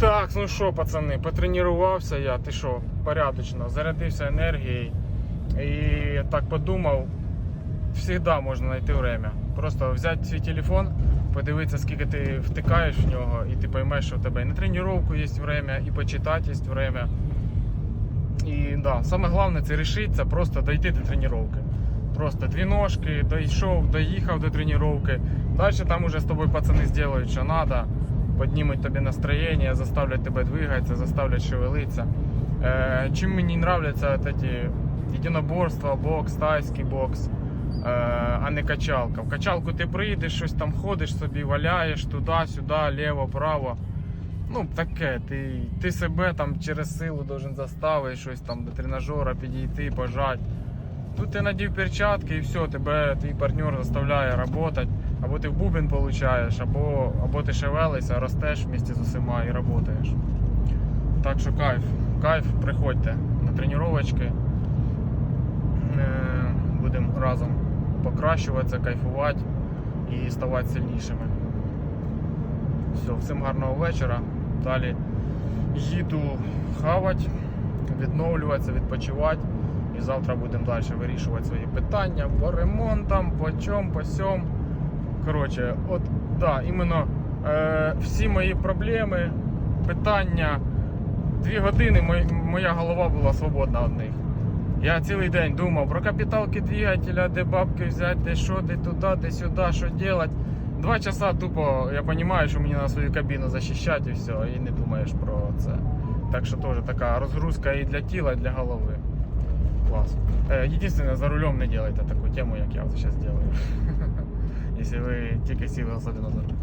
Так, ну що, пацани, потренувався я, ти що, порядочно, зарядився енергією і так подумав, завжди можна знайти время. Просто взяти свій телефон, подивитися, скільки ти втикаєш в нього, і ти поймеш, що в тебе і на тренування є время, і почитати є время. І да, саме головне це рішитися, просто дойти до тренування. Просто дві ножки, дійшов, доїхав до тренування. Далі там уже з тобою пацани зроблять, що треба. Піднімуть тобі настроєння, заставлять тебе двигатися, заставлять шевелитися. Е, чим мені нравляться эти єдиноборства, бокс, тайський бокс, е, а не качалка. В качалку ти приїдеш, щось там ходиш собі, валяєш туди-сюди, ліво, право. Ну, таке, ти, ти себе там через силу должен заставити щось там до тренажера підійти, пожати. Тут ти надів перчатки і все, тебе твій партнер заставляє працювати. Або ти в бубен получаєш, або, або ти шевелишся, ростеш вместе з усіма і працюєш. Так що кайф, кайф, приходьте на тренувачки. Е, Будемо разом покращуватися, кайфувати і ставати сильнішими. Все, всім гарного вечора. Далі їду хавати, відновлюватися, відпочивати. І завтра будемо далі вирішувати свої питання по ремонтам, по чому, по сьому. Коротше, от да, іменно е, всі мої проблеми, питання. Дві години мой- моя голова була свободна від них. Я цілий день думав про капіталки двигателя, де бабки взяти, де що, де туди, де сюди, що робити. Два часа тупо я розумію, що мені на свою кабіну захищати і все, і не думаєш про це. Так що теж така розгрузка і для тіла, і для голови. Клас. Е, Єдине, за рулем не делайте таку тему, як я зараз делаю. Якщо ви тільки сіли особливо за руль.